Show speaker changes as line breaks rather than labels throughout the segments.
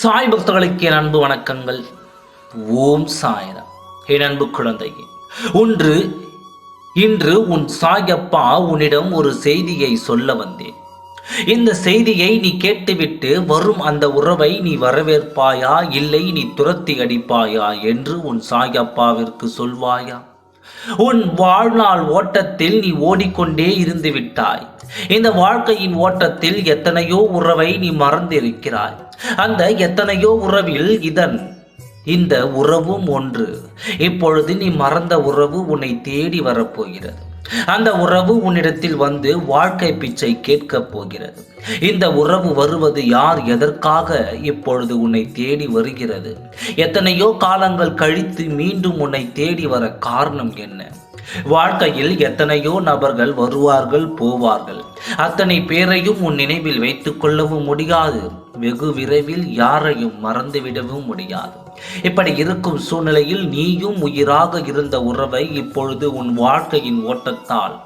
சாய் பக்தர்களுக்கு என் அன்பு வணக்கங்கள். ஓம் சாய்ராம். என் அன்பு குழந்தையே ஒன்று இன்று உன் சாயப்பா உன்னிடம் ஒரு செய்தியை சொல்ல வந்தேன். இந்த செய்தியை நீ கேட்டுவிட்டு வரும் அந்த உறவை நீ வரவேற்பாயா இல்லை நீ துரத்தி அடிப்பாயா என்று உன் சாயப்பாவிற்கு சொல்வாயா? உன் வாழ்நாள் ஓட்டத்தில் நீ ஓடிக்கொண்டே இருந்து விட்டாய் இந்த வாழ்க்கையின் ஓட்டத்தில் எத்தனையோ உறவை நீ மறந்திருக்கிறாய். அந்த எத்தனையோ உறவில் இதன் இந்த உறவும் ஒன்று. இப்பொழுது நீ மறந்த உறவு உன்னை தேடி வரப்போகிறது. அந்த உறவு உன்னிடத்தில் வந்து வாழ்க்கை பிச்சை கேட்கப் போகிறது. இந்த உறவு வருவது யார் எதற்காக இப்பொழுது உன்னை தேடி வருகிறது? எத்தனையோ காலங்கள் கழித்து மீண்டும் உன்னை தேடி வர காரணம் என்ன? வாழ்க்கையில் எத்தனையோ நபர்கள் வருவார்கள் போவார்கள். அத்தனை பேரையும் உன் நினைவில் வைத்துக் கொள்ளவும் முடியாது. வெகு விரைவில் யாரையும் மறந்துவிடவும் முடியாது. இப்படி இருக்கும் சூழ்நிலையில் நீயும் உயிராக இருந்த உறவை இப்பொழுது உன் வாழ்க்கையின் ஓட்டத்தால்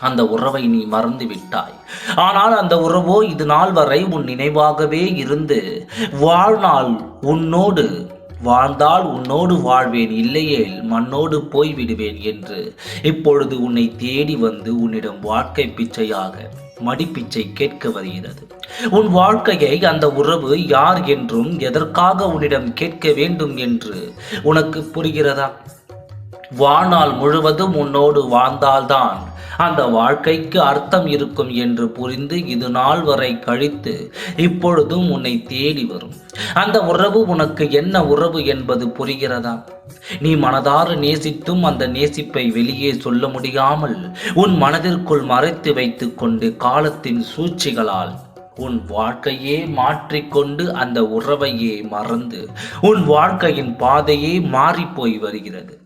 அந்த உறவை நீ மறந்து விட்டாய் ஆனால் அந்த உறவோ இது நாள் வரை உன் நினைவாகவே இருந்து வாழ்நாள் உன்னோடு வாழ்ந்தால் உன்னோடு வாழ்வேன் இல்லையேல் மண்ணோடு போய் விடுவேன் என்று இப்பொழுது உன்னை தேடி வந்து உன்னிடம் வாழ்க்கை பிச்சையாக மடிப்பிச்சை கேட்க வருகிறது. உன் வாழ்க்கையை அந்த உறவு யார் என்றும் எதற்காக உன்னிடம் கேட்க வேண்டும் என்று உனக்கு புரிகிறதா? வாழ்நாள் முழுவதும் உன்னோடு வாழ்ந்தால்தான் அந்த வாழ்க்கைக்கு அர்த்தம் இருக்கும் என்று புரிந்து இது நாள் வரை கழித்து இப்பொழுதும் உன்னை தேடி வரும். அந்த உறவு உனக்கு என்ன உறவு என்பது புரிகிறதா? நீ மனதார நேசித்தும் அந்த நேசிப்பை வெளியே சொல்ல முடியாமல் உன் மனதிற்குள் மறைத்து வைத்துக் கொண்டு காலத்தின் சூழ்ச்சிகளால் உன் வாழ்க்கையே மாற்றிக்கொண்டு அந்த உறவையே மறந்து உன் வாழ்க்கையின் பாதையே மாறிப்போய் வருகிறது.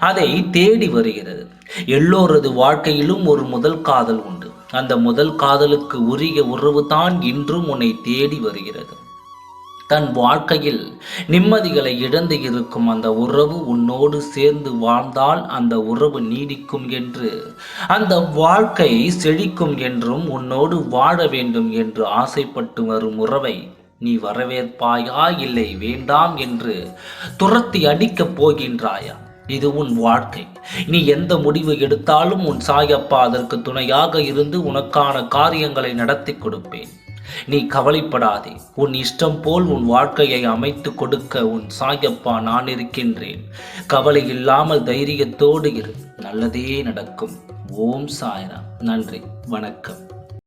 அதை தேடி வருகிறது. எல்லோரது வாழ்க்கையிலும் ஒரு முதல் காதல் உண்டு. அந்த முதல் காதலுக்கு உரிய உறவு தான் இன்றும் உன்னை தேடி வருகிறது. தன் வாழ்க்கையில் நிம்மதிகளை இழந்து இருக்கும் அந்த உறவு உன்னோடு சேர்ந்து வாழ்ந்தால் அந்த உறவு நீடிக்கும் என்று அந்த வாழ்க்கை செழிக்கும் என்றும் உன்னோடு வாழ வேண்டும் என்று ஆசைப்பட்டு வரும் உறவை நீ வரவேற்பாயா? இல்லை வேண்டாம் என்று துரத்தி அடிக்கப் போகின்றாயா? இது உன் வாழ்க்கை. நீ எந்த முடிவு எடுத்தாலும் உன் சாயப்பா அதற்கு துணையாக இருந்து உனக்கான காரியங்களை நடத்தி கொடுப்பேன். நீ கவலைப்படாதே. உன் இஷ்டம் போல் உன் வாழ்க்கையை அமைத்து கொடுக்க உன் சாயப்பா நான் இருக்கின்றேன். கவலை இல்லாமல் தைரியத்தோடு இரு. நல்லதே நடக்கும். ஓம் சாய்ராம். நன்றி. வணக்கம்.